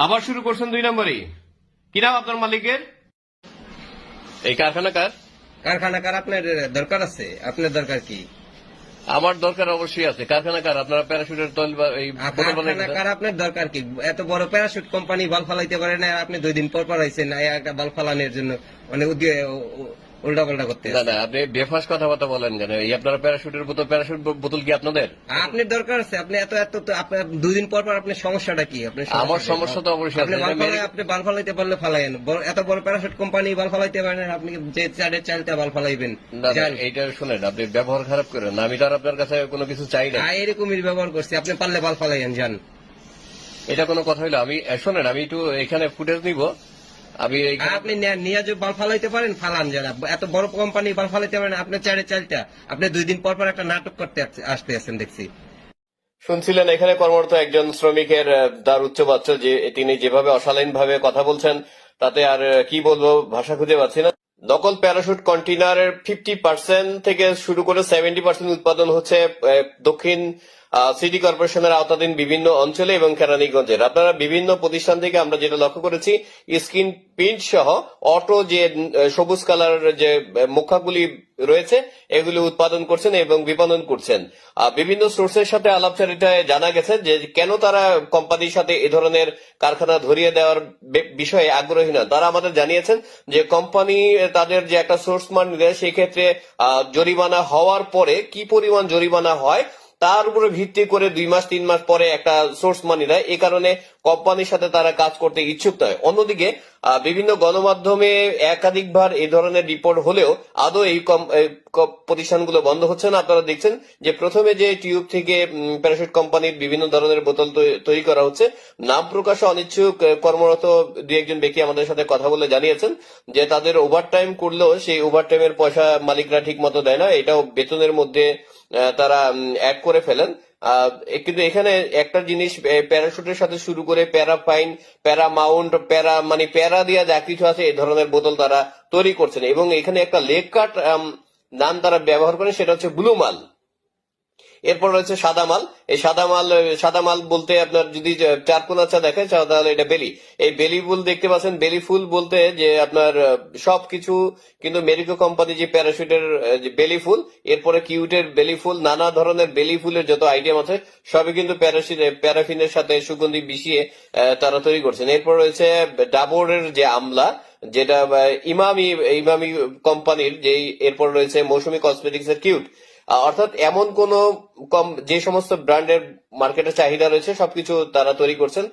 আবার শুরু করছেন দুই নম্বরই। কি নাম আপনার মালিকের? এই কারখানা কার? কারখানা কার আপনার দরকার আছে? আপনার দরকার কি? আমার দরকার অবশ্যই আছে। কারখানা কার? আপনারা প্যারাশুটের তৈল বা- এই কারখানা কার আপনার দরকার কি? এত বড় প্যারাশুট কোম্পানি বাল ফালাইতে পারে না আপনি দুই দিন পর পর আইছেন এই একটা বাল ফালানোর জন্য। অনেক উল্টা পাল্টা করতে না না আপনি বেফাস কথাবার্তা বলেন কেন? এই আপনারা প্যারাশুটের বোতল প্যারাশুট বোতল কি আপনাদের? আপনার দরকার আছে আপনি এত এত আপনার দুই দিন পর পর আপনার সমস্যাটা কি? আপনার আমার সমস্যা তো অবশ্যই আপনি আপনি বাল ফালাইতে পারলে ফালাইন এত বড় প্যারাশুট কোম্পানি বাল ফালাইতে পারেন আপনি যে চারের চালটা বাল ফালাইবেন। না এইটা শুনেন আপনি ব্যবহার খারাপ করেন। আমি তো আর আপনার কাছে কোনো কিছু চাই না এরকমই ব্যবহার করছি আপনি পারলে বাল ফালাইন যান। এটা কোনো কথা হইল আমি শোনেন আমি একটু এখানে ফুটেজ নিব। আমি আপনি নিয়ে যে বাল ফালাইতে পারেন ফালান যারা। এত বড় কোম্পানি বাল ফালাইতে পারেন আপনার চারে চালটা আপনি দুই দিন পর পর একটা নাটক করতে আসতে আছেন দেখছি। শুনছিলেন এখানে কর্মরত একজন শ্রমিকের তার উচ্চ বাচ্চা যে তিনি যেভাবে অশালীন ভাবে কথা বলছেন তাতে আর কি বলব ভাষা খুঁজে পাচ্ছি না। নকল প্যারাশুট কন্টেনারের ফিফটি পার্সেন্ট থেকে শুরু করে সেভেন্টি পার্সেন্ট উৎপাদন হচ্ছে আহ, দক্ষিণ সিটি কর্পোরেশনের আওতাধীন বিভিন্ন অঞ্চলে এবং কেরানীগঞ্জের আপনারা বিভিন্ন প্রতিষ্ঠান থেকে আমরা যেটা লক্ষ্য করেছি স্ক্রিন প্রিন্ট সহ অটো যে সবুজ কালার যে মুখাগুলি রয়েছে এগুলি উৎপাদন করছেন এবং বিপণন করছেন। বিভিন্ন সোর্সের সাথে আলাপচারিতায় জানা গেছে যে কেন তারা কোম্পানির সাথে এ ধরনের কারখানা ধরিয়ে দেওয়ার বিষয়ে আগ্রহী নয় তারা আমাদের জানিয়েছেন যে কোম্পানি তাদের যে একটা সোর্স মান দেয় সেই ক্ষেত্রে আহ, জরিমানা হওয়ার পরে কি পরিমাণ জরিমানা হয় তার উপরে ভিত্তি করে দুই মাস, তিন মাস পরে একটা সোর্স মানি দেয়। এ কারণে কোম্পানির সাথে তারা কাজ করতে ইচ্ছুক নয়। অন্যদিকে বিভিন্ন গণমাধ্যমে একাধিকবার এই ধরনের রিপোর্ট হলেও আদৌ এই প্রতিষ্ঠানগুলো বন্ধ হচ্ছে না? আপনারা দেখছেন যে প্রথমে যে টিউব থেকে উম, প্যারাশুট কোম্পানির বিভিন্ন ধরনের বোতল তৈরি করা হচ্ছে নাম প্রকাশে অনিচ্ছুক কর্মরত দুই একজন ব্যক্তি আমাদের সাথে কথা বলে জানিয়েছেন যে তাদের ওভারটাইম করলেও সেই ওভারটাইমের পয়সা মালিকরা ঠিক মতো দেয় না। এটাও বেতনের মধ্যে তারা অ্যাড করে ফেলেন। এ- কিন্তু এখানে একটা জিনিস প্যারাশুটের সাথে শুরু করে প্যারাফাইন প্যারা মাউন্ট, প্যারা মানে প্যারা দিয়া যা কিছু আছে এই ধরনের বোতল তারা তৈরি করছেন। এবং এখানে একটা লেগ কাট নাম তারা ব্যবহার করেন, সেটা হচ্ছে ব্লু মাল এরপর রয়েছে সাদা মাল এই সাদা মাল সাদা মাল বলতে আপনার যদি চার কোনাচা দেখে তাহলে এটা বেলি। এই বেলি ফুল দেখতে পাচ্ছেন বেলি ফুল বলতে যে আপনার সবকিছু কিন্তু মেরিকো কোম্পানি যে প্যারাশুটের যে বেলি ফুল এরপরে কিউটের বেলি ফুল নানা ধরনের বেলি ফুলের যত আইটেম আছে সবই কিন্তু প্যারাফিনের সাথে সুগন্ধি আহ, তারা তৈরি করছেন। এরপর রয়েছে ডাবরের যে আমলা যেটা ইমামি ইমামি কোম্পানির যে এরপর রয়েছে মৌসুমী কসমেটিক্স এর কিউট। অর্থাৎ এমন কোন কম যে সমস্ত ব্র্যান্ডের মার্কেটে চাহিদা রয়েছে সবকিছু তারা তৈরি করছেন।